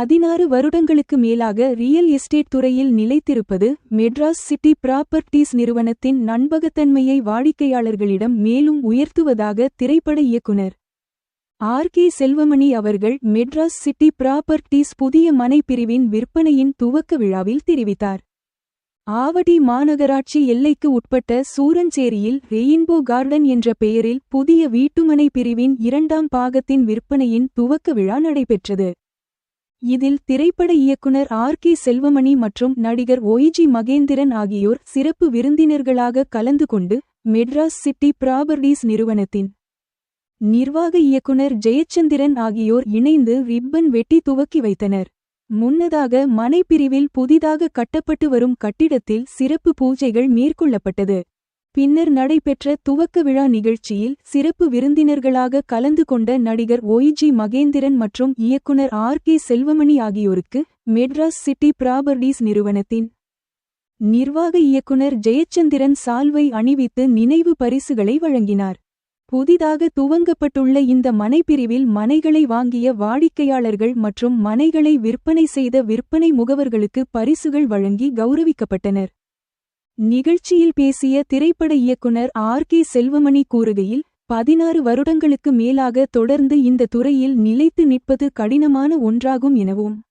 பதினாறு வருடங்களுக்கு மேலாக ரியல் எஸ்டேட் துறையில் நிலைத்திருப்பது மெட்ராஸ் சிட்டி ப்ராப்பர்ட்டீஸ் நிறுவனத்தின் நண்பகத்தன்மையை வாடிக்கையாளர்களிடம் மேலும் உயர்த்துவதாக திரைப்பட இயக்குனர் ஆர் கே செல்வமணி அவர்கள் மெட்ராஸ் சிட்டி ப்ராப்பர்ட்டீஸ் புதிய மனை பிரிவின் விற்பனையின் துவக்க விழாவில் தெரிவித்தார். ஆவடி மாநகராட்சி எல்லைக்கு உட்பட்ட சூரஞ்சேரியில் ரெயின்போ கார்டன் என்ற பெயரில் புதிய வீட்டுமனை பிரிவின் இரண்டாம் பாகத்தின் விற்பனையின் துவக்க விழா நடைபெற்றது. இதில் திரைப்பட இயக்குனர் ஆர் கே செல்வமணி மற்றும் நடிகர் ஒய்ஜி மகேந்திரன் ஆகியோர் சிறப்பு விருந்தினர்களாக கலந்து கொண்டு மெட்ராஸ் சிட்டி ப்ராபர்டீஸ் நிறுவனத்தின் நிர்வாக இயக்குனர் ஜெயச்சந்திரன் ஆகியோர் இணைந்து ரிப்பன் வெட்டி துவக்கி வைத்தனர். முன்னதாக மனைப்பிரிவில் புதிதாக கட்டப்பட்டு வரும் கட்டிடத்தில் சிறப்பு பூஜைகள் மேற்கொள்ளப்பட்டது. பின்னர் நடைபெற்ற துவக்க விழா நிகழ்ச்சியில் சிறப்பு விருந்தினர்களாக கலந்து கொண்ட நடிகர் ஒய்ஜி மகேந்திரன் மற்றும் இயக்குனர் ஆர் கே செல்வமணி ஆகியோருக்கு மெட்ராஸ் சிட்டி ப்ராபர்டீஸ் நிறுவனத்தின் நிர்வாக இயக்குனர் ஜெயச்சந்திரன் சால்வை அணிவித்து நினைவு பரிசுகளை வழங்கினார். புதிதாக துவங்கப்பட்டுள்ள இந்த மனைப்பிரிவில் மனைகளை வாங்கிய வாடிக்கையாளர்கள் மற்றும் மனைகளை விற்பனை செய்த விற்பனை முகவர்களுக்கு பரிசுகள் வழங்கி கௌரவிக்கப்பட்டனர். நிகழ்ச்சியில் பேசிய திரைப்பட இயக்குனர் ஆர். கே. செல்வமணி கூறுகையில் பதினாறு வருடங்களுக்கு மேலாக தொடர்ந்து இந்த துறையில் நிலைத்து நிற்பது கடினமான ஒன்றாகும் எனவும்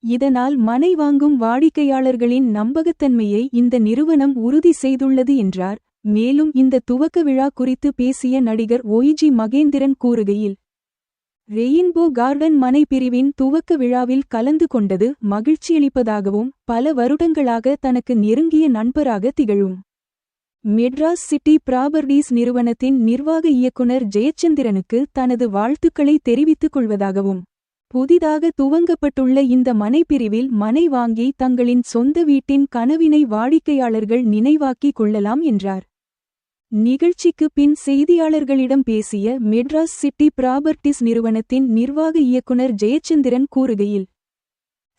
இதனால் மனை வாங்கும் வாடிக்கையாளர்களின் நம்பகத்தன்மையை இந்த நிறுவனம் உறுதி செய்துள்ளது என்றார். மேலும் இந்த துவக்க விழா குறித்து பேசிய நடிகர் ஒய்ஜி மகேந்திரன் கூறுகையில் ரெயின்போ கார்டன் மனை பிரிவின் துவக்க விழாவில் கலந்து கொண்டது மகிழ்ச்சியளிப்பதாகவும் பல வருடங்களாக தனக்கு நெருங்கிய நண்பராக திகழும். மெட்ராஸ் சிட்டி ப்ராபர்டீஸ் நிறுவனத்தின் நிர்வாக இயக்குனர் ஜெயச்சந்திரனுக்கு தனது வாழ்த்துக்களை தெரிவித்துக் கொள்வதாகவும் புதிதாக துவங்கப்பட்டுள்ள இந்த மனைப்பிரிவில் மனை வாங்கி தங்களின் சொந்த வீட்டின் கனவினை வாடிக்கையாளர்கள் நினைவாக்கிக் கொள்ளலாம் என்றார். நிகழ்ச்சிக்கு பின் செய்தியாளர்களிடம் பேசிய மெட்ராஸ் சிட்டி ப்ராபர்ட்டிஸ் நிறுவனத்தின் நிர்வாக இயக்குனர் ஜெயச்சந்திரன் கூறுகையில்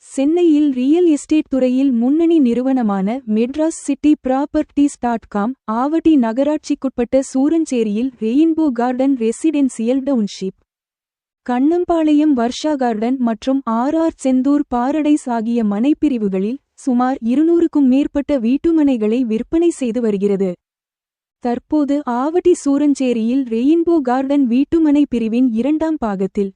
சென்னையில் ரியல் எஸ்டேட் துறையில் முன்னணி நிறுவனமான Madras city properties dot com Avadi நகராட்சிக்குட்பட்ட சூரஞ்சேரியில் rainbow garden residential township Kannampalayam Varsha garden மற்றும் ஆர் ஆர் செந்தூர் பாரடைஸ் ஆகிய மனைப்பிரிவுகளில் சுமார் இருநூறுக்கும் மேற்பட்ட வீட்டுமனைகளை விற்பனை செய்து வருகிறது. தற்போது ஆவடி சூரஞ்சேரியில் ரெயின்போ கார்டன் வீட்டுமனை பிரிவின் இரண்டாம் பாகத்தில்.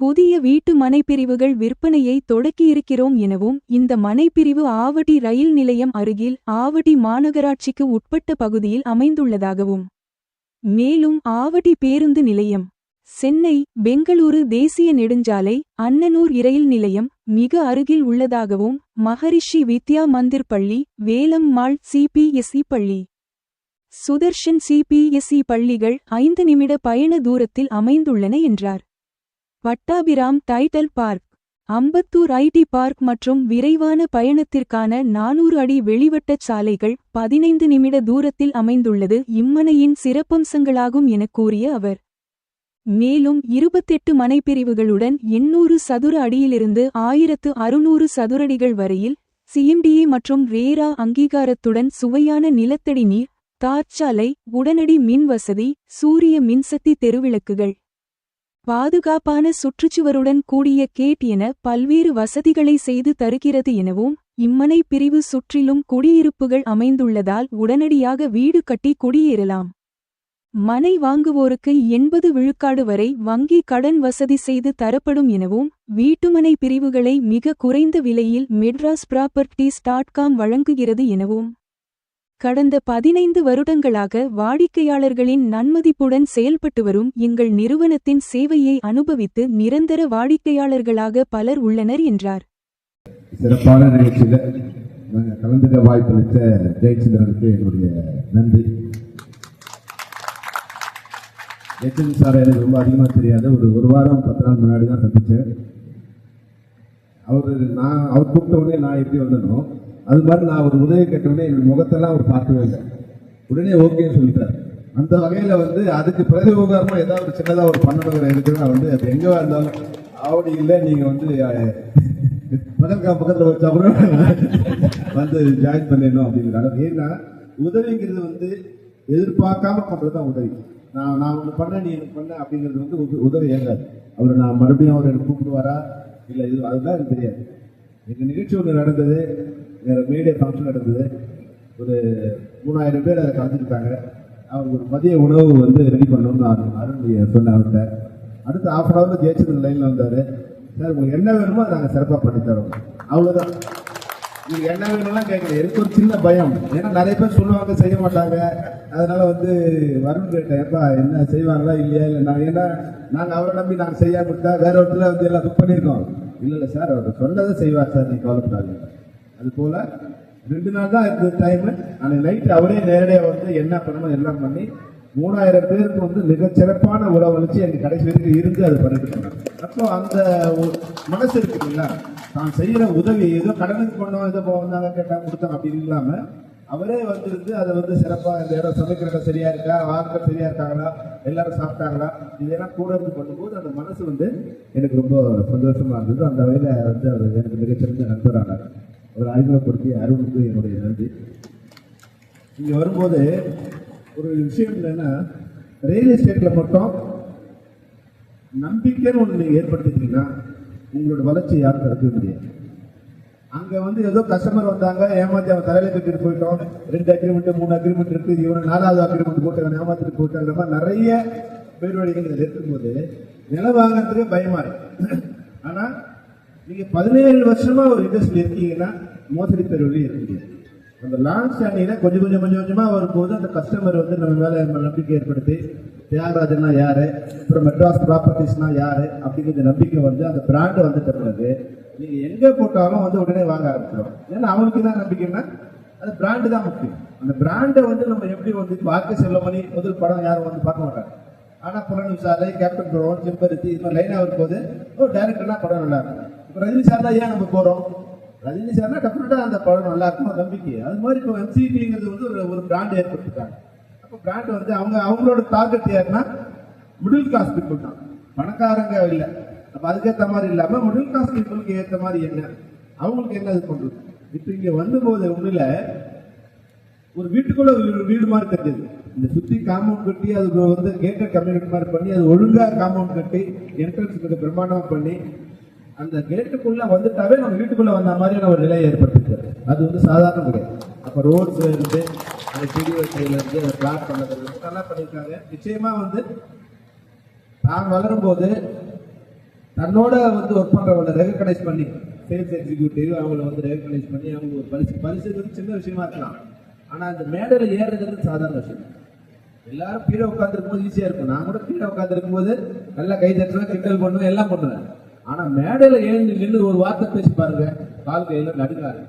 புதிய வீட்டு மனைப்பிரிவுகள் விற்பனையை தொடக்கியிருக்கிறோம் எனவும் இந்த மனைப்பிரிவு ஆவடி ரயில் நிலையம் அருகில் ஆவடி மாநகராட்சிக்கு உட்பட்ட பகுதியில் அமைந்துள்ளதாகவும். மேலும் ஆவடி பேருந்து நிலையம். சென்னை பெங்களூரு தேசிய நெடுஞ்சாலை அன்னனூர் இரயில் நிலையம் மிக அருகில் உள்ளதாகவும் மகரிஷி வித்யா மந்திர் பள்ளி வேலம் மாள் சிபிஎஸ்இ பள்ளி. சுதர்ஷன் சிபிஎஸ்இ பள்ளிகள் ஐந்து நிமிட பயண தூரத்தில் அமைந்துள்ளன என்றார். Pattabiram Tidel park Ambattur IT park மற்றும் விரைவான பயணத்திற்கான நானூறு அடி வெளிவட்டச் சாலைகள் பதினைந்து நிமிட தூரத்தில் அமைந்துள்ளது இம்மனையின் சிறப்பம்சங்களாகும் எனக் கூறிய அவர். மேலும் இருபத்தெட்டு மனைப்பிரிவுகளுடன் எண்ணூறு சதுர அடியிலிருந்து ஆயிரத்து அறுநூறு சதுரடிகள் வரையில் சிஎம்டிஏ மற்றும் ரேரா அங்கீகாரத்துடன் சுவையான நிலத்தடி நீர் தார்ச்சாலை உடனடி மின் வசதி சூரிய மின்சக்தி தெருவிளக்குகள். பாதுகாப்பான சுற்றுச்சுவருடன் கூடிய கேட் என பல்வேறு வசதிகளை செய்து தருகிறது எனவும் இம்மனை பிரிவு சுற்றிலும் குடியிருப்புகள் அமைந்துள்ளதால் உடனடியாக வீடு கட்டி குடியேறலாம். மனை வாங்குவோருக்கு எண்பது விழுக்காடு வரை வங்கி கடன் வசதி செய்து தரப்படும் எனவும் வீட்டுமனை பிரிவுகளை மிக குறைந்த விலையில் மெட்ராஸ் ப்ராப்பர்ட்டிஸ் டாட் காம் வழங்குகிறது எனவும். கடந்த பதினைந்து வருடங்களாக வாடிக்கையாளர்களின் நன்மதிப்புடன் செயல்பட்டு வரும் எங்கள் நிறுவனத்தின் சேவையை அனுபவித்து நிரந்தர வாடிக்கையாளர்களாக பலர் உள்ளனர் என்றார். சிறப்பான நிகழ்ச்சியில் நாங்கள் கலந்துக்க வாய்ப்பளித்த ஜெயச்சந்திரனுக்கு என்னுடைய நன்றி. ஜெயச்சந்திரன் சார் எனக்கு ரொம்ப அதிகமாக தெரியாது ஒரு ஒரு வாரம் பத்து நாள் முன்னாடி தான் சந்தித்தேன் அவர் நான் அவர் கூப்பிட்ட உடனே நான் எப்படி வந்தனோ அது மாதிரி நான் ஒரு உதவி கேட்டவுடனே உடனே என்னோட முகத்தெல்லாம் அவர் பார்க்கவே இல்லை. உடனே ஓகேன்னு சொல்லிட்டார். அந்த வகையில் வந்து அதுக்கு பிரதிபகாரமாக ஏதாவது ஒரு சின்னதாக ஒரு பண்ணணுங்கிற இருக்குன்னா வந்து அது எங்கே இருந்தாலும் ஆவடி இல்லை நீங்கள் வந்து அஹ், பகல்கா பக்கத்தில் வச்சா கூட வந்து ஜாயின் பண்ணிடணும் அப்படிங்கிறாங்க ஏன்னா உதவிங்கிறது வந்து எதிர்பார்க்காம பண்ணுறது தான் உதவி. நான் நான் ஒன்று பண்ண நீ எனக்கு பண்ண அப்படிங்கிறது வந்து உத- உதவி ஏங்காது. அவர் நான் மறுபடியும் அவர் எனக்கு கூப்பிடுவாரா? இல்லை இது அதுதான் எனக்கு தெரியாது. எங்கள் நிகழ்ச்சி ஒன்று நடந்தது. வேறு மீடியா ஃபங்க்ஷன் நடந்தது. ஒரு மூணாயிரம் பேர் அதை கலந்துக்கிட்டாங்க. அவங்க ஒரு மதிய உணவு வந்து ரெடி பண்ணணும்னு நான் அருண் சொன்னேன் அவர்கிட்ட. அடுத்து ஆஃப் அன் ஹவரில் ஜெயிச்சது லைனில் வந்தார். சார் உங்களுக்கு என்ன வேணுமோ அதை நாங்கள் சிறப்பாக பண்ணித்தரோம் அவ்வளோதான் நீங்கள் என்ன வேணும்லாம் கேட்கல. எனக்கு ஒரு சின்ன பயம். ஏன்னா நிறைய பேர் சொல்லுவாங்க செய்ய மாட்டாங்க. அதனால வந்து வருண் கேட்டேன் எப்பா என்ன செய்வாங்களா இல்லையா இல்லை நான் ஏன்னா நாங்கள் அவரை நம்பி நாங்கள் செய்யாம விட்டா வேற இடத்துல வந்து எல்லாம் புக் பண்ணியிருக்கோம் இல்லை இல்லை சார் அவர் சொன்னதை செய்வார் சார் நீ கவலைப்படாதீங்க. அது போல ரெண்டு நாள் தான் இருந்தது டைம் அன்னைக்கு நைட் அவரே நேரடியாக வந்து என்ன பண்ணணும் எல்லாம் பண்ணி மூணாயிரம் பேருக்கு வந்து மிகச்சிறப்பான சிறப்பான உறவழிச்சு எனக்கு கடைசி வரைக்கும் இருந்து அதை பண்ணிட்டு இருக்காங்க அப்போ அந்த ஒரு மனசு இருக்குங்களா தான் செய்கிற உதவி ஏதோ கடனுக்கு பண்ணோம் ஏதோ வந்தாங்க கேட்டால் கொடுத்தாங்க அப்படின்னு இல்லாமல் அவரே வந்திருந்து அதை வந்து சிறப்பாக இந்த இடம் சமைக்கிற இடம் சரியா இருக்கா? வாங்க சரியா இருக்காங்களா? எல்லாரும் சாப்பிட்டாங்களா? இதெல்லாம் கூட இருந்து பண்ணும்போது அந்த மனசு வந்து எனக்கு ரொம்ப சந்தோஷமா இருந்தது. அந்த வகையில வந்து அவர் எனக்கு மிகச்சிறந்த நண்பரான ஒரு அறிமுகப்படுத்தி அருணுக்கு என்னுடைய நன்றி. இங்கே வரும்போது ஒரு விஷயம் என்னன்னா ரியல் எஸ்டேட்ல மட்டும் நம்பிக்கைன்னு ஒன்று நீங்கள் ஏற்படுத்திக்கிட்டீங்கன்னா உங்களோட வளர்ச்சி யாரும் தடுக்க முடியாது. அங்க வந்து ஏதோ கஸ்டமர் வந்தாங்க ஏமாத்தி அவன் தலையில கட்டிட்டு போயிட்டோம். ரெண்டு அக்ரிமெண்ட் மூணு அக்ரிமெண்ட் இருக்கு. இவன் நாலாவது அக்ரிமெண்ட் போட்டு ஏமாத்திட்டு போயிட்டாங்க மாதிரி நிறைய பேர் வழிகள் இருக்கும்போது நிலம் வாங்குறதுக்கு பயமா இருக்கு. ஆனா நீங்க பதினேழு வருஷமா ஒரு இண்டஸ்ட்ரி இருக்கீங்கன்னா மோசடி பேர் வழி இருக்க முடியாது. அந்த லாங் ஸ்டாண்டிங்ல கொஞ்சம் கொஞ்சம் கொஞ்சம் கொஞ்சமா வரும்போது அந்த கஸ்டமர் வந்து நம்ம மேல நம்பிக்கை ஏற்படுத்தி தியாகராஜன்னா யாரு? அப்புறம் மெட்ராஸ் ப்ராப்பர்ட்டிஸ்னா யாரு? அப்படிங்கிற நம்பிக்கை வந்து அந்த பிராண்ட் வந்துட்ட பிறகு நீங்க எங்க போட்டாலும் வந்து உடனே வாங்க ஆரம்பிச்சிடும் ஏன்னா அவங்களுக்கு தான் நம்பிக்கைன்னா அந்த பிராண்டு தான் முக்கியம். அந்த பிராண்டை வந்து நம்ம எப்படி வந்து வாக்கு செல்வமணி முதல் படம் யாரும் வந்து பார்க்க மாட்டாங்க. ஆனா புலன் விசாலை கேப்டன் ரோன் செம்பருத்தி இது மாதிரி லைனாக வரும்போது ஓ டேரக்டர்னா படம் நல்லா இருக்கும். இப்போ ரஜினி சார் தான் ஏன் நம்ம போறோம்? ரஜினி சார்னா டெஃபினட்டா அந்த படம் நல்லா இருக்கும் நம்பிக்கை. அது மாதிரி இப்போ எம்சிடிங்கிறது வந்து ஒரு ஒரு பிராண்ட் ஏற்படுத்திட்டாங்க. அப்போ பிராண்ட் வந்து அவங்க அவங்களோட டார்கெட் யாருன்னா மிடில் கிளாஸ் பீப்புள் தான். பணக்காரங்க இல்லை. அப்ப அதுக்கேற்ற மாதிரி இல்லாம மிடில் கிளாஸ் பீப்புளுக்கு ஏற்ற மாதிரி என்ன? அவங்களுக்கு என்ன இது பண்றது? இப்போ இங்க வந்தபோது உள்ள ஒரு வீட்டுக்குள்ள ஒரு வீடு மாதிரி கட்டியது. இந்த சுத்தி காம்பவுண்ட் கட்டி அதுக்கு வந்து கேட்டை கம்யூனிட்டி மாதிரி பண்ணி அது ஒழுங்கா காம்பவுண்ட் கட்டி என்ட்ரன்ஸ் பிரம்மாண்டமா பண்ணி அந்த கேட்டுக்குள்ள வந்துட்டாவே நம்ம வீட்டுக்குள்ள வந்த மாதிரியான ஒரு நிலையை ஏற்படுத்திருக்காரு அது வந்து சாதாரண முறை. அப்ப ரோட்ஸ்ல இருந்து அந்த செடி வச்சதுல இருந்து அந்த பிளாட் பண்ணதுல இருந்து நல்லா பண்ணியிருக்காங்க. நிச்சயமா வந்து தான் வளரும் போது தன்னோட வந்து ஒர்க் பண்ணுறவங்கள ரெகக்னைஸ் பண்ணி சேல்ஸ் எக்ஸிக்யூட்டிவ் அவங்கள வந்து ரெகக்னைஸ் பண்ணி அவங்க ஒரு பரிசு பரிசு வந்து சின்ன விஷயமா இருக்கலாம். ஆனால் அந்த மேடையில் ஏறுறது சாதாரண விஷயம். எல்லாரும் கீழே உட்காந்துருக்கும் போது ஈஸியாக இருக்கும். நான் கூட கீழே உட்காந்துருக்கும் போது நல்லா கை தட்டுவேன் கிண்டல் பண்ணுவேன் எல்லாம் பண்ணுவேன். ஆனால் மேடையில் ஏறி நின்று ஒரு வார்த்தை பேசி பாருங்க கால் கையில் நடுங்காரு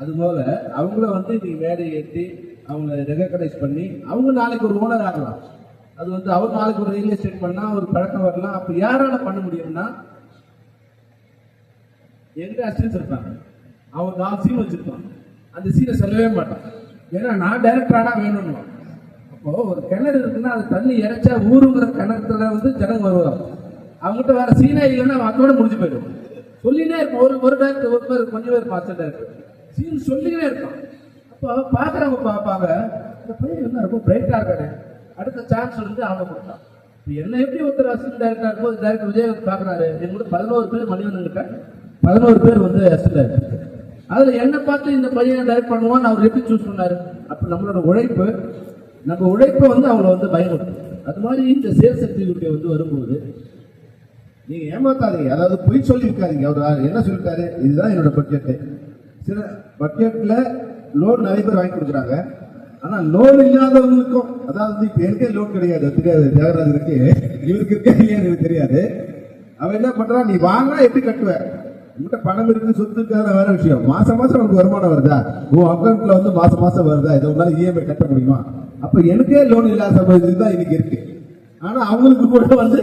அதுபோல அவங்கள வந்து நீ மேடை ஏற்றி அவங்கள ரெகக்னைஸ் பண்ணி அவங்க நாளைக்கு ஒரு ஓனர் ஆகலாம். அது வந்து அவர் நாளைக்கு ஒரு ரியல் எஸ்டேட் பண்ணா ஒரு பழக்கம் வரலாம் அப்ப யாரால பண்ண முடியும்னா எங்க அசிஸ்டன்ஸ் இருப்பாங்க. அவன் நாலு சீன் வச்சிருப்பான் அந்த சீனை சொல்லவே மாட்டான் ஏன்னா நான் டைரக்டரானா வேணும்னு. அப்போ ஒரு கிணறு இருக்குன்னா அது தண்ணி இறைச்சா ஊருங்கிற கிணத்துல வந்து ஜனங்க வருவாங்க. அவங்ககிட்ட வேற சீனே இல்லைன்னா அவன் அதோட முடிஞ்சு போயிடும். சொல்லினே இருப்பான். ஒரு ஒரு டேரக்டர் ஒரு பேர் கொஞ்சம் பேர் மாஸ்டர் டேரக்டர் சீன் சொல்லினே இருப்பான். அப்போ பார்க்குறவங்க பார்ப்பாங்க இந்த பையன் என்ன ரொம்ப பிரைட்டாக இருக்காரு அடுத்த சான்ஸ் வந்து அவனை கொடுத்தான் இப்போ என்ன எப்படி ஒருத்தர் அசிஸ்டன்ட் டேரக்டர் இருக்கும்போது டேரக்டர் விஜயகாந்த் பார்க்குறாரு பாக்குறாரு எங்கூட பதினோரு பேர் மணிவண்ணன் கிட்ட பதினோரு பேர் வந்து அசிஸ்டன்ட் டேரக்டர் என்னை என்ன பார்த்து இந்த பையனை டைரக்ட் பண்ணுவான்னு அவர் எப்படி சூஸ் பண்ணாரு? அப்போ நம்மளோட உழைப்பு நம்ம உழைப்பை வந்து அவங்கள வந்து பயன்படுத்தும். அது மாதிரி இந்த சேல் சர்டிஃபிகேட் வந்து வரும்போது நீங்கள் ஏமாத்தாதீங்க. அதாவது பொய் சொல்லியிருக்காதீங்க. அவர் என்ன சொல்லிட்டாரு இதுதான் என்னோட பட்ஜெட்டு சில பட்ஜெட்டில் லோன் நிறைய பேர் வாங்கி கொடுக்குறாங்க. ஆனா லோன் இல்லாதவங்களுக்கும் அதாவது இப்ப எனக்கே லோன் கிடையாது தெரியாது தியாகராஜனுக்கு இவருக்கு இருக்கா இல்லையான்னு எனக்கு தெரியாது. அவன் என்ன பண்றான் நீ வாங்கினா எப்படி கட்டுவ? உங்ககிட்ட பணம் இருக்கு சொத்து இருக்காத வேற விஷயம். மாசம் மாசம் உனக்கு வருமானம் வருதா? உன் அக்கௌண்ட்ல வந்து மாசம் மாசம் வருதா? இதை உன்னால இஎம்ஐ கட்ட முடியுமா? அப்ப எனக்கே லோன் இல்லாத சம்பவத்துக்கு தான் இன்னைக்கு இருக்கு. ஆனா அவங்களுக்கு கூட வந்து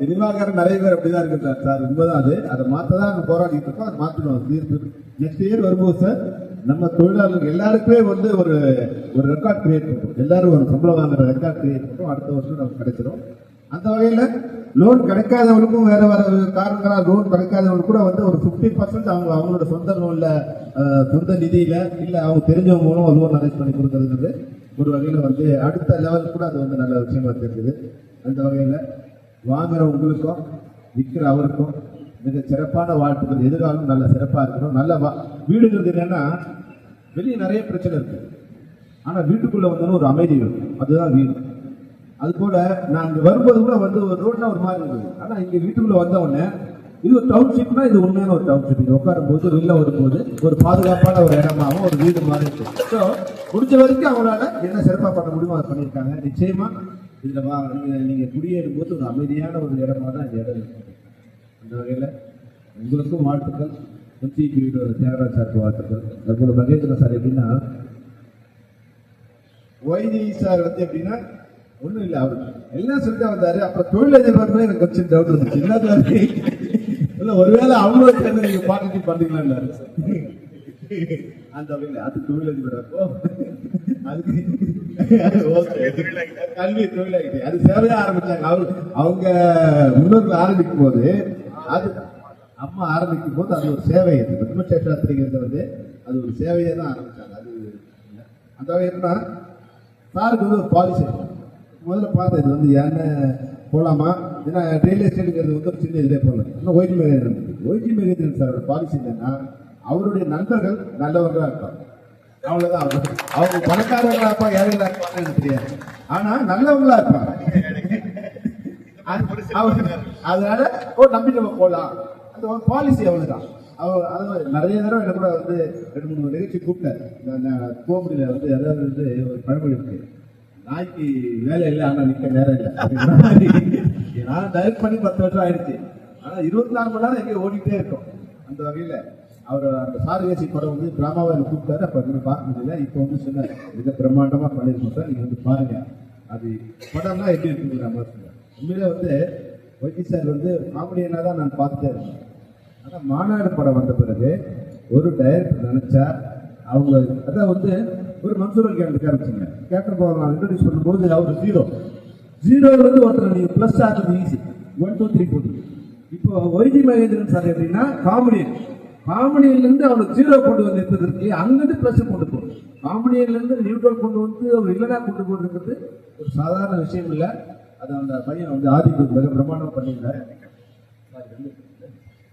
சினிமாக்காரன் நிறைய பேர் அப்படிதான் இருக்கு சார் சார் உண்மைதான் அது. அதை மாத்ததான் அங்க போராடிட்டு இருக்கோம் அதை மாத்தணும். நெக்ஸ்ட் இயர் வரும்போது சார் நம்ம தொழிலாளர்கள் எல்லாருக்குமே வந்து ஒரு ஒரு ரெக்கார்ட் கிரியேட் பண்ணுறோம் எல்லாரும் ஒரு சம்பளம் வாங்குற ரெக்கார்ட் கிரியேட் பண்ணுறோம் அடுத்த வருஷம் நமக்கு கிடைச்சிடும் அந்த வகையில் லோன் கிடைக்காதவங்களுக்கும் வேற வேற காரணங்களாக லோன் கிடைக்காதவங்களுக்கு கூட வந்து ஒரு 50% பர்சன்ட் அவங்க அவங்களோட சொந்த லோனில் சொந்த நிதியில் இல்லை அவங்க தெரிஞ்சவங்க மூலம் லோன் அரேஞ்ச் பண்ணி கொடுக்குறதுங்கிறது ஒரு வகையில் வந்து அடுத்த லெவல் கூட அது வந்து நல்ல விஷயமா தெரிஞ்சுது. அந்த வகையில் வாங்குற உங்களுக்கும் விற்கிற அவருக்கும் மிக சிறப்பான வாழ்த்துக்கள். எதிர்காலம் நல்ல சிறப்பாக இருக்கணும். நல்ல வா- வீடுங்கிறது என்னன்னா வெளியே நிறைய பிரச்சனை இருக்கு. ஆனால் வீட்டுக்குள்ளே வந்தோன்னு ஒரு அமைதி இருக்கும் அதுதான் வீடு. அது போல நான் இங்கே வரும்போது கூட வந்து ஒரு ரோட்ல ஒரு மாதிரி இருந்தது. ஆனால் இங்கே வீட்டுக்குள்ளே வந்த உடனே இது ஒரு டவுன்ஷிப்னா இது உண்மையான ஒரு டவுன்ஷிப் இங்கே உட்காரும் போது வெளில வரும்போது ஒரு பாதுகாப்பான ஒரு இடமாவும் ஒரு வீடு மாதிரி இருக்கு. ஸோ முடிஞ்ச வரைக்கும் அவங்களால என்ன சிறப்பாக பண்ண முடியுமோ அதை பண்ணியிருக்காங்க. நிச்சயமாக இதில் வா நீங்கள் நீங்கள் குடியேறும் போது ஒரு அமைதியான ஒரு இடமா தான் இந்த இடம் இருக்குது. அந்த வகையில் உங்களுக்கும் வாழ்த்துக்கள். எம்சிபியோட தியாகராஜ் சாருக்கு வாழ்த்துக்கள். அதுபோல் மகேந்திரன் சார் எப்படின்னா ஒய்ஜி சார் வந்து எப்படின்னா ஒன்றும் இல்லை அவர் எல்லாம் சொல்லிட்டு வந்தார். அப்புறம் தொழிலதிபர் பார்க்கவே எனக்கு கொஞ்சம் டவுட் இருந்துச்சு. என்ன இல்லை ஒருவேளை அவங்களுக்கு சேர்ந்து நீங்கள் பார்த்துட்டு பண்ணீங்களான்னு அந்த வகையில அது தொழிலதிபர்? அப்போ ஓகே. கல்வி தொழிலாகிட்டு அது சேவையாக ஆரம்பிச்சாங்க. அவர் அவங்க முன்னோர்கள் ஆரம்பிக்கும் போது அது அம்மா ஆரம்பிக்கும் போது அது ஒரு சேவை அது பிரம்மசேஷாஸ்திரிங்கிறது வந்து அது ஒரு சேவையை தான் ஆரம்பித்தாங்க அது அந்த வகையில்னா சாருக்கு வந்து ஒரு பாலிசி முதல்ல பார்த்தேன் இது வந்து யாருன்னு போகலாமா ஏன்னா ரியல் எஸ்டேட்டுங்கிறது வந்து ஒரு சின்ன இதிலே போல. இன்னும் ஒய்ஜி மேகேந்திரன் ஒய்ஜி மேகேந்திரன் சாரோட பாலிசி என்னன்னா அவருடைய நண்பர்கள் நல்லவர்களாக இருப்பாங்க. அவ்வளோதான் அவர் அவங்க பணக்காரர்களாப்பா ஏழைகளாக ஏழைகளா இருப்பாங்க எனக்கு தெரியாது. ஆனால் நல்லவங்களாக இருப்பாங்க. அதனால ஓ நம்பி நம்ம போகலாம் அந்த பாலிசி அவ்வளவுதான். அவர் அது மாதிரி நிறைய தடவை என்ன கூட வந்து ரெண்டு மூணு நிகழ்ச்சி கூப்பிட்டேன் நான் போக முடியல வந்து அதாவது வந்து ஒரு பழமொழி இருக்கு. நாய்க்கு வேலை இல்லை ஆனால் நிற்க நேரம் இல்லை. நான் டைரக்ட் பண்ணி பத்து வருஷம் ஆயிடுச்சு. ஆனால் இருபத்தி நாலு மணி நேரம் எங்கேயும் ஓடிட்டே இருக்கும். அந்த வகையில் அவர் அந்த சாரகேசி படம் வந்து டிராமாவை எனக்கு கூப்பிட்டாரு. அப்போ இன்னும் பார்க்க முடியல. இப்போ வந்து சொன்னார் மிக பிரம்மாண்டமாக பண்ணியிருக்கோம் சார். நீங்கள் வந்து பாருங்க. அது படம்லாம் எப்படி இருக்குங்கிற மாதிரி சொன்னார். உண்மையிலே வந்து ஒய்டி சார் வந்து காமெடியனாக தான் நான் பார்த்தேன் ஆனால் மாநாடு படம் வந்த பிறகு ஒரு டைரக்டர் நினச்சா அவங்க அதான் வந்து ஒரு மன்சூர் அலி கேரக்டர் ஆரம்பிச்சுங்க கேரக்டர் போகலாம் இன்ட்ரடியூஸ் பண்ணும்போது அவர் ஜீரோ ஜீரோலேருந்து ஒருத்தர் நீங்கள் ப்ளஸ் ஆகுது ஈஸி ஒன் டூ த்ரீ போட்டு. இப்போ ஒய்ஜி மகேந்திரன் சார் எப்படின்னா காமெடியன் காமெடியிலேருந்து இருந்து ஜீரோ கொண்டு வந்து நிறுத்ததற்கு அங்கேருந்து ப்ளஸ் கொண்டு போகணும். காமெடியிலேருந்து நியூட்ரல் கொண்டு வந்து அவர் இல்லைனா கொண்டு போடுறது ஒரு சாதாரண விஷயம் இல்லை. அது அந்த பையன் வந்து ஆதிக்கு மிக பிரமாண்டமாக பண்ணியிருந்தார்.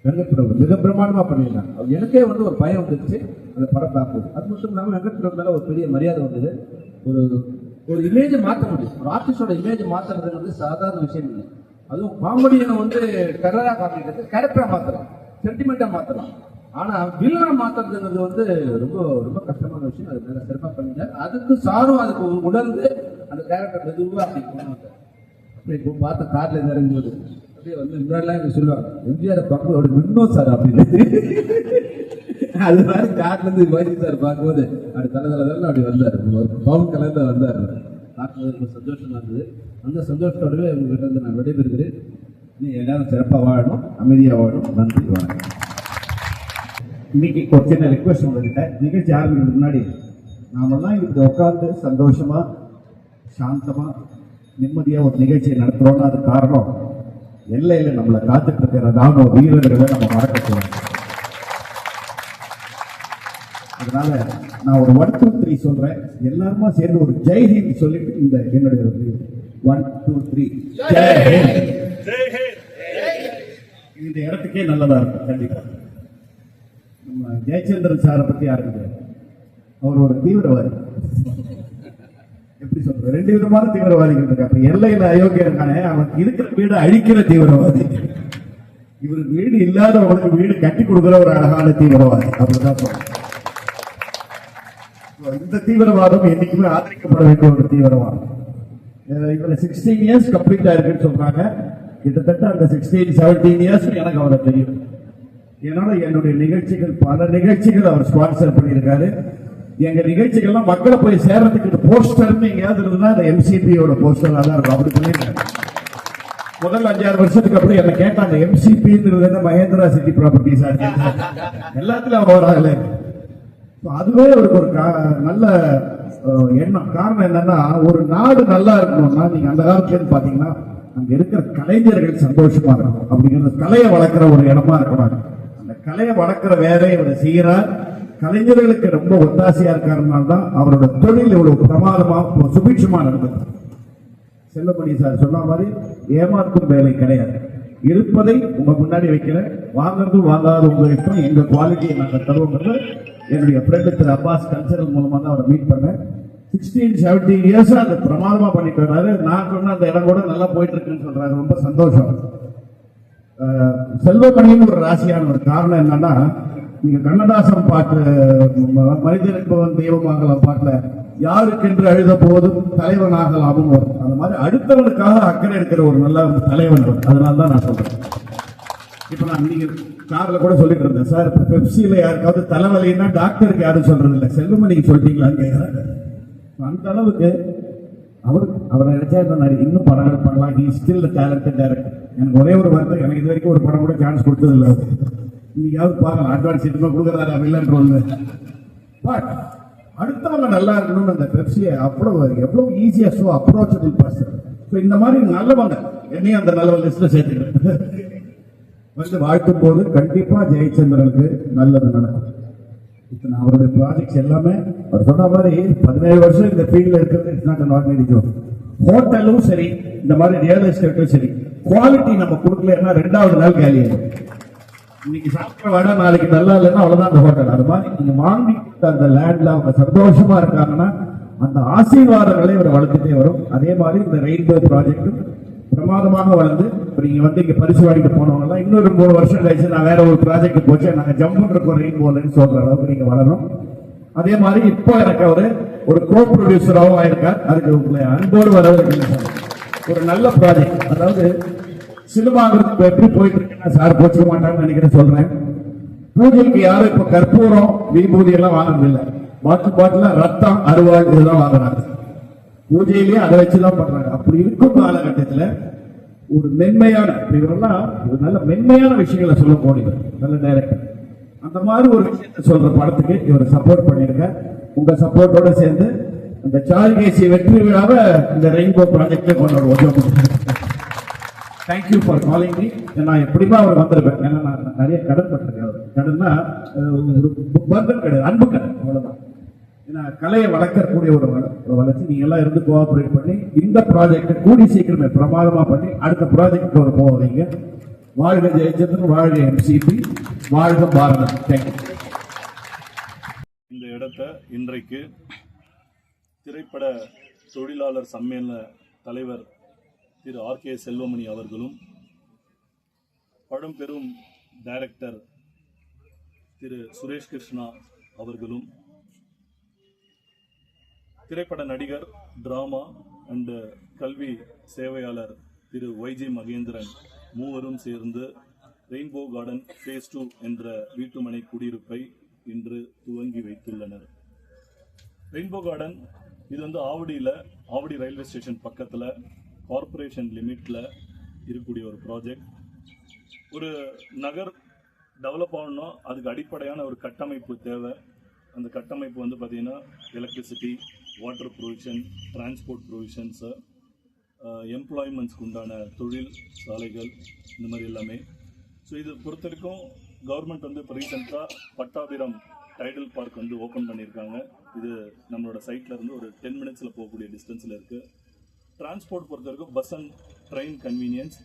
வெங்கட்பிரபு மிக பிரமாண்டமா பண்ணியிருந்தாங்க அவர் எனக்கே வந்து ஒரு பயம் வந்துச்சு அந்த படம் பார்க்கும்போது. அது மட்டும் இல்லாமல் வெங்கட்பிரபு மேல ஒரு பெரிய மரியாதை வந்தது. ஒரு ஒரு இமேஜை மாற்ற முடியும். ஒரு ஆர்டிஸ்டோட இமேஜை மாத்துறது வந்து சாதாரண விஷயம் இல்லை. அதுவும் காமெடியனை வந்து டெரராக காமிக்கிறது கேரக்டரா மாத்தலாம். சென்டிமெண்டா மாத்தலாம். ஆனா வில்லனை மாத்துறதுங்கிறது வந்து ரொம்ப ரொம்ப கஷ்டமான விஷயம். அது மேல சிறப்பாக பண்ணிட்டார். அதுக்கு சாரும் அதுக்கு உணர்ந்து அந்த கேரக்டர் மெதுவாக அப்படி கொண்டு வந்தார். இப்போ பார்த்த கார்ல இருந்து இறங்கும்போது அப்படியே வந்து முன்னாடிலாம் எனக்கு சொல்லுவாங்க எம்ஜிஆர் பார்க்கும்போது அப்படி நின்னோம் சார் அப்படின்னு. அது மாதிரி கார்ல இருந்து வைத்தி சார் பார்க்கும்போது அப்படி தலை தலை தலை அப்படி வந்தார். ஒரு பவுன் கலர்ல வந்தார் பார்க்கும்போது ரொம்ப சந்தோஷமா இருந்தது. அந்த சந்தோஷத்தோடவே உங்ககிட்ட இருந்து நான் விடைபெறுகிறேன். நீ எல்லாரும் சிறப்பாக வாழணும் அமைதியாக வாழணும். நன்றி வணக்கம். இன்னைக்கு ஒரு சின்ன ரெக்வஸ்ட் உங்ககிட்ட. நிகழ்ச்சி ஆரம்பிக்கிறதுக்கு முன்னாடி நாமெல்லாம் இப்படி உட்காந்து சந்தோஷமாக சாந்தமாக நிம்மதியா ஒரு நிகழ்ச்சியை நடத்துறோம்னா அது காரணம் எல்லையில நம்மளை காத்துட்டு இருக்கிற ராணுவ வீரர்களை நம்ம மறக்கக்கூடாது அதனால நான் ஒரு ஒன் டூ த்ரீ சொல்றேன். எல்லாருமா சேர்ந்து ஒரு ஜெய்ஹிந்த் சொல்லிட்டு இந்த என்னுடைய ஒன் டூ த்ரீ இந்த இடத்துக்கே நல்லதா இருக்கும் கண்டிப்பா. நம்ம ஜெயச்சந்திரன் சாரை பத்தி யாருக்கு? அவர் ஒரு தீவிரவாதி. எப்படி சொல்றது? ரெண்டு விதமான தீவிரவாதிகள் இருக்காங்க. எல்லையில அயோக்கியம் இருக்கானே அவன் இருக்கிற வீடு அழிக்கிற தீவிரவாதி. இவருக்கு வீடு இல்லாதவங்களுக்கு வீடு கட்டி கொடுக்குற ஒரு அழகான தீவிரவாதி. அப்படிதான் சொல்றேன் இந்த தீவிரவாதம் என்னைக்குமே ஆதரிக்கப்பட வேண்டிய ஒரு தீவிரவாதம். இவர் சிக்ஸ்டீன் இயர்ஸ் கம்ப்ளீட் ஆயிருக்குன்னு சொல்றாங்க. கிட்டத்தட்ட அந்த சிக்ஸ்டீன் செவன்டீன் இயர்ஸ் எனக்கு அவரை தெரியும். என்னோட என்னுடைய நிகழ்ச்சிகள் பல நிகழ்ச்சிகள் அவர் ஸ்பான்சர் பண்ணியிருக்காரு. எங்க நிகழ்ச்சிகள்லாம் மக்களை போய் சேர்றதுக்கு போஸ்டர் எங்கேயாவது இருந்ததுன்னா அந்த எம்சிபியோட போஸ்டர் தான் இருக்கும். அப்படி முதல் அஞ்சாறு வருஷத்துக்கு அப்புறம் என்ன கேட்டாங்க எம்சிபிங்கிறது என்ன மகேந்திரா சிட்டி ப்ராப்பர்ட்டிஸ் எல்லாத்துலயும் அவர் வராங்களே அதுவே அவருக்கு ஒரு கா- நல்ல எண்ணம். காரணம் என்னன்னா ஒரு நாடு நல்லா இருக்கணும்னா நீங்க அந்த காலத்துலன்னு பாத்தீங்கன்னா அங்க இருக்கிற கலைஞர்கள் சந்தோஷமா இருக்கணும். அப்படிங்கிற கலையை வளர்க்குற ஒரு இடமா இருக்கணும் அந்த கலையை வளர்க்குற வேலையை இவர் செய்யறார். கலைஞர்களுக்கு ரொம்ப ஒத்தாசையா இருக்காருனால தான் அவரோட தொழில் இவ்வளவு பிரமாதமா சுபீட்சமாக சுபிட்சமா நடந்தது. செல்லமணி சார் சொன்ன மாதிரி ஏமாற்றும் வேலை கிடையாது. இருப்பதை உங்க முன்னாடி வைக்கிறேன் வாங்குறது வாங்காத. உங்க இஷ்டம் எங்க குவாலிட்டியை நாங்கள் தருவோங்கிறது என்னுடைய ஃப்ரெண்டு திரு அப்பாஸ் கல்ச்சரல் மூலமா தான் அவரை மீட் பண்ணேன். சிக்ஸ்டீன் செவன்டீன் இயர்ஸ் அந்த பிரமாதமா பண்ணிட்டு வர்றாரு. நான் சொன்ன அந்த இடம் கூட நல்லா போயிட்டு இருக்குன்னு சொல்றாரு. ரொம்ப சந்தோஷம். செல்வமணின்னு ஒரு ராசியான ஒரு காரணம் என்னன்னா நீங்க கண்ணதாசன் பாட்டு மனிதன் என்பவன் தெய்வமாகலாம் பாட்டுல யாருக்கென்று அழுத போதும் தலைவனாகலாமும் வரும் அந்த மாதிரி அடுத்தவனுக்காக அக்கறை எடுக்கிற ஒரு நல்ல தலைவன் அவர். அதனால தான் நான் சொல்றேன். இப்ப நான் நீங்க கார்ல கூட சொல்லிட்டு இருந்தேன். சார் இப்போ பெப்சியில யாருக்காவது தலைவலின்னா டாக்டருக்கு யாரும் சொல்றது இல்ல நீங்க சொல்லிட்டீங்களான்னு கேக்குறாங்க அந்த அளவுக்கு அவர் அவரை நினைச்சா இருந்தார் இன்னும் படங்கள் பண்ணலாம் ஹி ஸ்டில் டேலண்டட் டேரக்டர் எனக்கு ஒரே ஒரு வார்த்தை எனக்கு இது வரைக்கும் ஒரு படம் கூட சான்ஸ் கொடுத்தது இல்லை இன்னைக்காவது பாருங்க அட்வான்ஸ் சீட்டுமே கொடுக்குறாரு வில்லன் ரோல் பட் அடுத்தவங்க நல்லா இருக்கணும்னு அந்த பெப்சியை அவ்வளோ எவ்வளோ ஈஸியாக ஸோ அப்ரோச்சபிள் பர்சன் ஸோ இந்த மாதிரி நல்லவங்க என்னையும் அந்த நல்ல லிஸ்ட்ல சேர்த்துக்கிறேன். வந்து வாழ்த்தும் போது கண்டிப்பாக ஜெயச்சந்திரனுக்கு நல்லது நடக்கும். இப்போ நான் அவருடைய ப்ராஜெக்ட்ஸ் எல்லாமே அவர் சொன்ன மாதிரி பதினேழு வருஷம் இந்த ஃபீல்டில் இருக்கிறது இட்ஸ் நாட் நார்மலி ஹோட்டலும் சரி இந்த மாதிரி ரியல் எஸ்டேட்டும் சரி குவாலிட்டி நம்ம கொடுக்கலன்னா ரெண்டாவது நாள் காலி ஆயிடும். இன்னைக்கு சாப்பிட்ற வடை நாளைக்கு நல்லா இல்லைன்னா அவ்வளவுதான் அந்த ஹோட்டல் அது மாதிரி நீங்க வாங்கி அந்த லேண்ட்ல அவங்க சந்தோஷமா இருக்காங்கன்னா அந்த ஆசீர்வாதங்களை இவர் வளர்த்துட்டே வரும். அதே மாதிரி இந்த ரெயின்போ ப்ராஜெக்டும் பிரமாதமாக வளர்ந்து இப்போ நீங்கள் வந்து இங்கே பரிசு வாங்கிட்டு போனவங்கலாம் இன்னொரு மூணு வருஷம் கழிச்சு நான் வேற ஒரு ப்ராஜெக்ட் போச்சு. நாங்கள் ஜம்முன் இருக்கோம் ரெயின்போலன்னு சொல்ற அளவுக்கு நீங்கள் வளரும் அதே மாதிரி இப்போ எனக்கு அவர் ஒரு கோ ப்ரொடியூசராகவும் ஆயிருக்கார். அதுக்கு உங்களை அன்போடு வரவேற்கிறேன். சார். ஒரு நல்ல ப்ராஜெக்ட் அதாவது சினிமாங்கிறது எப்படி போயிட்டு இருக்குன்னா சார் போச்சுக்க மாட்டான்னு நினைக்கிறேன் சொல்றேன். பூஜைக்கு யாரும் இப்ப கற்பூரம் விபூதி எல்லாம் வாங்குறதில்லை. இல்ல பாட்டில் ரத்தம் அருவாள் இதெல்லாம் வாங்குறாங்க. பூஜையிலேயே அதை வச்சுதான் பண்றாங்க. அப்படி இருக்கும் காலகட்டத்தில் ஒரு மென்மையான இப்ப இவரெல்லாம் ஒரு நல்ல மென்மையான விஷயங்களை சொல்ல போனீங்க. நல்ல டைரக்டர் அந்த மாதிரி ஒரு விஷயத்தை சொல்ற படத்துக்கு இவர் சப்போர்ட் பண்ணிருங்க உங்க சப்போர்ட்டோட சேர்ந்து அந்த சார்கேசி வெற்றி விழாவை இந்த ரெயின்போ ப்ராஜெக்ட்ல கொண்டு வருவோம் தேங்க்யூ ஃபார் காலிங் மீ நான் எப்படிமா அவர் வந்திருப்பேன்? ஏன்னா நான் நிறைய கடன் பட்டிருக்கேன். அவர். கடன்னா ஒரு பந்தம் கிடையாது. அன்பு கடன். அவ்வளோதான் ஏன்னா கலையை வளர்க்கக்கூடிய ஒரு வளர்ச்சி. நீங்கள் எல்லாம் இருந்து கோஆபரேட் பண்ணி இந்த ப்ராஜெக்டை கூடி சீக்கிரமே பிரமாதமாக பண்ணி அடுத்த ப்ராஜெக்ட் ஒரு போவீங்க வாழ்க ஜெயச்சந்திரன் வாழ்க எம்சிபி வாழ்க பாரதம். தேங்க்யூ இந்த இடத்த இன்றைக்கு திரைப்பட தொழிலாளர் சம்மேளன தலைவர் திரு ஆர் கே செல்வமணி அவர்களும் பழம்பெரும் டைரக்டர் திரு சுரேஷ் கிருஷ்ணா அவர்களும் திரைப்பட நடிகர் டிராமா அண்டு கல்வி சேவையாளர் திரு ஒய்ஜி மகேந்திரன் மூவரும் சேர்ந்து ரெயின்போ கார்டன் ஃபேஸ் டூ என்ற வீட்டுமனை குடியிருப்பை இன்று துவங்கி வைத்துள்ளனர். ரெயின்போ கார்டன் இது வந்து ஆவடியில் ஆவடி ரயில்வே ஸ்டேஷன் பக்கத்தில் கார்ப்பரேஷன் லிமிட்டில் இருக்கக்கூடிய ஒரு ப்ராஜெக்ட் ஒரு நகர் டெவலப் ஆகணும்னா அதுக்கு அடிப்படையான ஒரு கட்டமைப்பு தேவை. அந்த கட்டமைப்பு வந்து பார்த்திங்கன்னா electricity water provision transport provisions எம்ப்ளாய்மெண்ட்ஸ்க்கு உண்டான தொழில் சாலைகள் இந்த மாதிரி எல்லாமே. ஸோ இது பொறுத்த வரைக்கும் கவர்மெண்ட் வந்து இப்போ ரீசெண்டாக பட்டாபிரம் டைடல் பார்க் வந்து ஓப்பன் பண்ணியிருக்காங்க. இது நம்மளோட சைட்டில் இருந்து ஒரு டென் மினிட்ஸில் போகக்கூடிய டிஸ்டன்ஸில் இருக்குது டிரான்ஸ்போர்ட் பொறுத்த வரைக்கும் பஸ் அண்ட் ட்ரெயின் கன்வீனியன்ஸ்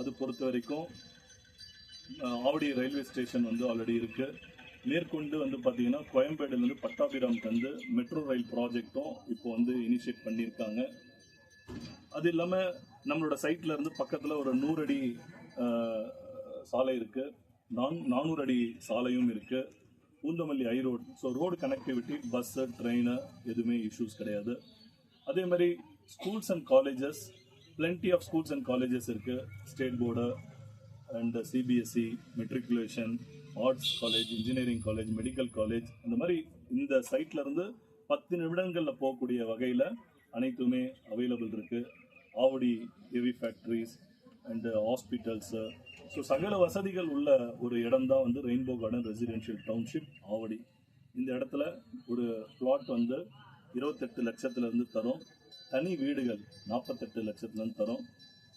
அது பொறுத்த வரைக்கும் ஆவடி ரயில்வே ஸ்டேஷன் வந்து ஆல்ரெடி இருக்குது மேற்கொண்டு வந்து பார்த்தீங்கன்னா கோயம்பேடுலேருந்து பட்டாபிராம்க்கு வந்து மெட்ரோ ரயில் ப்ராஜெக்ட்டும் இப்போ வந்து இனிஷியேட் பண்ணியிருக்காங்க. அது இல்லாமல் நம்மளோட சைட்ல இருந்து பக்கத்தில் ஒரு நூறு அடி சாலை இருக்குது நான் நானூறு அடி சாலையும் இருக்குது Poonamallee high road so road connectivity bus train எதுவுமே இஷ்யூஸ் கிடையாது. அதே மாதிரி schools and colleges plenty of schools and colleges இருக்கு. State board and CBSE matriculation arts college engineering college medical college அந்த மாதிரி இந்த சைட்ல இருந்து பத்து நிமிடங்களில் போகக்கூடிய வகையில் அனைத்துமே அவைலபிள் இருக்கு. Avadi heavy factories and hospitals so சகல வசதிகள் உள்ள ஒரு இடம் தான் வந்து rainbow garden residential township Avadi. இந்த இடத்துல ஒரு பிளாட் வந்து இருபத்தெட்டு லட்சத்துலேருந்து தரும். தனி வீடுகள் நாற்பத்தெட்டு லட்சத்துலேருந்து தரும்.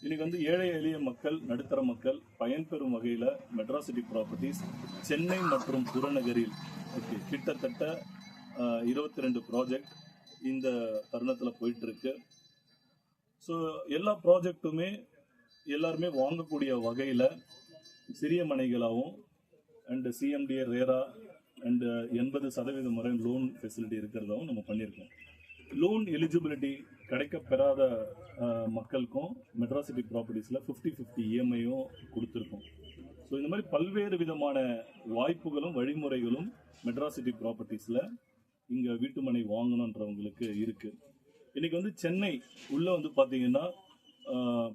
இன்னைக்கு வந்து ஏழை எளிய மக்கள் நடுத்தர மக்கள் பயன்பெறும் வகையில் மெட்ராசிட்டி ப்ராப்பர்ட்டிஸ் சென்னை மற்றும் புறநகரில். ஓகே கிட்டத்தட்ட இருபத்தி ரெண்டு ப்ராஜெக்ட் இந்த தருணத்தில் போயிட்டு இருக்கு ஸோ எல்லா ப்ராஜெக்ட்டுமே எல்லாருமே வாங்கக்கூடிய வகையில் சிறிய மனைகளாகவும் அண்டு சிஎம்டிஏ ரேரா அண்டு எண்பது சதவீதம் வரை லோன் ஃபெசிலிட்டி இருக்கிறதாவும் நம்ம பண்ணியிருக்கோம். லோன் எலிஜிபிலிட்டி கிடைக்கப்பெறாத மக்களுக்கும் மெட்ராசிட்டி ப்ராப்பர்ட்டிஸில் ஃபிஃப்டி ஃபிஃப்டி இஎம்ஐயும் கொடுத்துருக்கோம். ஸோ இந்த மாதிரி பல்வேறு விதமான வாய்ப்புகளும் வழிமுறைகளும் மெட்ராசிட்டி ப்ராப்பர்ட்டிஸில் இங்கே வீட்டுமனை வாங்கணுன்றவங்களுக்கு இருக்குது இன்றைக்கி வந்து சென்னை உள்ளே வந்து பார்த்தீங்கன்னா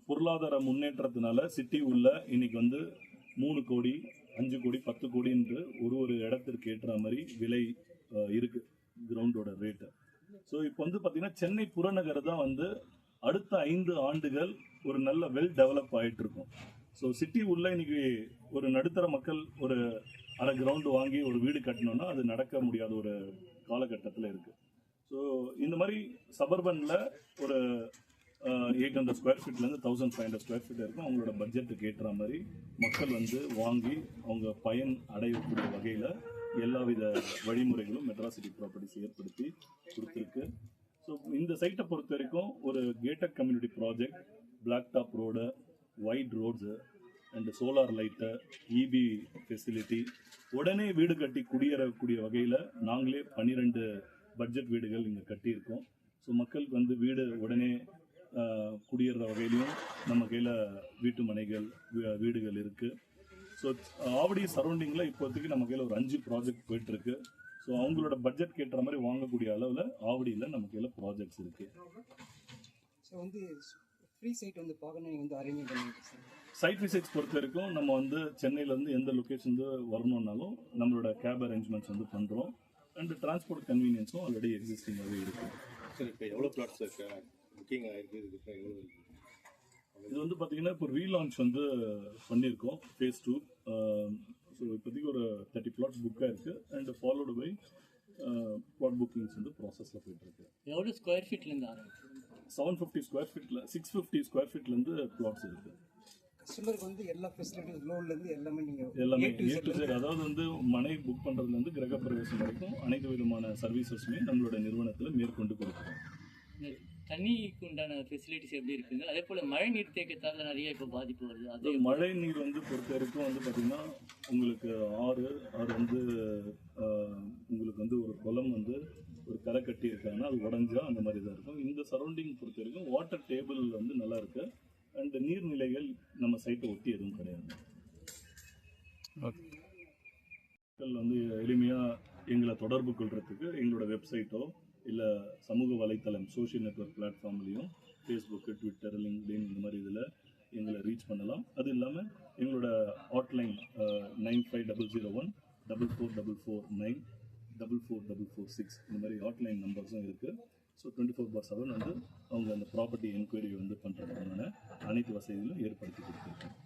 பொருளாதார முன்னேற்றத்தினால சிட்டி உள்ள இன்னைக்கு வந்து மூணு கோடி அஞ்சு கோடி பத்து கோடின்று ஒரு ஒரு இடத்திற்கு ஏற்ற மாதிரி விலை இருக்குது கிரவுண்டோட ரேட்டு ஸோ இப்போ வந்து பார்த்தீங்கன்னா சென்னை புறநகர் தான் வந்து அடுத்த ஐந்து ஆண்டுகள் ஒரு நல்ல வெல் டெவலப் ஆகிட்டு இருக்கும் ஸோ சிட்டி உள்ள இன்னைக்கு ஒரு நடுத்தர மக்கள் ஒரு அரை கிரவுண்டு வாங்கி ஒரு வீடு கட்டணும்னா அது நடக்க முடியாத ஒரு காலகட்டத்தில் இருக்கு. ஸோ இந்த மாதிரி சபர்பனில் ஒரு eight hundred square ஃபீட்லேருந்து thousand five hundred square feet இருக்கும் அவங்களோட பட்ஜெட்டுக்கு ஏற்ற மாதிரி மக்கள் வந்து வாங்கி அவங்க பயன் அடையக்கூடிய வகையில் எல்லாவித வழிமுறைகளும் மெட்ராசிட்டி ப்ராப்பர்ட்டிஸ் ஏற்படுத்தி கொடுத்துருக்கு. ஸோ இந்த சைட்டை பொறுத்த வரைக்கும் ஒரு gated community project black top road wide roads and solar light EB facility உடனே வீடு கட்டி குடியேறக்கூடிய வகையில் நாங்களே பன்னிரெண்டு பட்ஜெட் வீடுகள் இங்கே கட்டியிருக்கோம். ஸோ மக்களுக்கு வந்து வீடு உடனே குடியேற வகையிலையும் நம்ம கையில் வீட்டு மனைகள் வீ- வீடுகள் இருக்குது ஸோ ஆவடி சரௌண்டிங்கில் இப்போதைக்கு நம்ம கையில் ஒரு அஞ்சு ப்ராஜெக்ட் போயிட்டுருக்கு. ஸோ அவங்களோட பட்ஜெட் கேட்டுற மாதிரி வாங்கக்கூடிய அளவில் ஆவடியில் நம்ம கையில் ப்ராஜெக்ட்ஸ் இருக்குது ஸோ வந்து ஃப்ரீ சைட் வந்து பார்க்கணும் நீங்கள் வந்து அரேஞ்ச் பண்ணிட்டு சைட் விசிட்ஸ் பொறுத்த வரைக்கும் நம்ம வந்து சென்னையிலேருந்து எந்த லொக்கேஷன் வரணும்னாலும் நம்மளோட கேப் அரேஞ்ச்மெண்ட்ஸ் வந்து பண்ணுறோம் அண்ட் டிரான்ஸ்போர்ட் கன்வீனியன்ஸும் ஆல்ரெடி எக்ஸிஸ்டிங்காகவே இருக்குது சார் இப்போ எவ்வளோ பிளாட்ஸ் இருக்கு? புக்கிங் ஆயிருக்கு இதுக்கு எவ்வளோ இருக்கு? இது வந்து பார்த்தீங்கன்னா இப்போ ரீலான்ச் வந்து பண்ணியிருக்கோம் ஃபேஸ் டூ ஸோ இப்போதைக்கு ஒரு தேர்ட்டி பிளாட்ஸ் புக்காக இருக்குது and followed by flat bookings வந்து ப்ராசஸில் போயிட்டுருக்கு. எவ்வளோ ஸ்கொயர் ஃபீட்லேருந்து ஆரம்பிக்கும் செவன் ஃபிஃப்டி ஸ்கொயர் ஃபீட்டில் சிக்ஸ் ஃபிஃப்டி ஸ்கொயர் ஃபீட்லேருந்து பிளாட்ஸ் இருக்குது கஸ்டமருக்கு வந்து எல்லா ஃபெசிலிட்டிஸ் லோன்லேருந்து எல்லாமே நீங்கள் எல்லாமே ஏ டு Z அதாவது வந்து மனை புக் பண்ணுறதுலேருந்து கிரகப்பிரவேசம் வரைக்கும் அனைத்து விதமான சர்வீசஸுமே நம்மளோட நிறுவனத்தில் மேற்கொண்டு கொடுக்குறோம். தண்ணிக்கு உண்டான ஃபெசிலிட்டிஸ் எப்படி இருக்குங்க? அதே போல் மழை நீர் தேக்கத்தால் நிறைய இப்போ பாதிப்பு வருது. அது அது மழை நீர் வந்து பொறுத்த வரைக்கும் வந்து பார்த்திங்கன்னா உங்களுக்கு ஆறு ஆறு வந்து உங்களுக்கு வந்து ஒரு குளம் வந்து ஒரு கரை கட்டி இருக்காங்கன்னா அது உடஞ்சா அந்த மாதிரி தான் இருக்கும். இந்த சரௌண்டிங் பொறுத்த வரைக்கும் வாட்டர் டேபிள் வந்து நல்லா இருக்கு. அண்ட் நீர்நிலைகள் நம்ம சைட்டை ஒட்டி எதுவும் கிடையாது. மக்கள் வந்து எளிமையாக எங்களை தொடர்பு கொள்றதுக்கு எங்களோட வெப்சைட்டோ இல்லை சமூக வலைத்தளம் சோஷியல் நெட்வொர்க் பிளாட்ஃபார்ம்லேயும் ஃபேஸ்புக்கு ட்விட்டர் லிங்க்டின் இந்த மாதிரி இதில் எங்களை ரீச் பண்ணலாம். அது இல்லாமல் எங்களோட hotline nine five double zero one double four double four nine double four double four six இந்த மாதிரி ஹாட்லைன் நம்பர்ஸும் இருக்குது so twenty four by seven வந்து அவங்க அந்த ப்ராப்பர்ட்டி என்கொயரி வந்து பண்ணுறதுக்கான அனைத்து வசதிகளும் ஏற்படுத்தி கொடுத்துருக்கோம்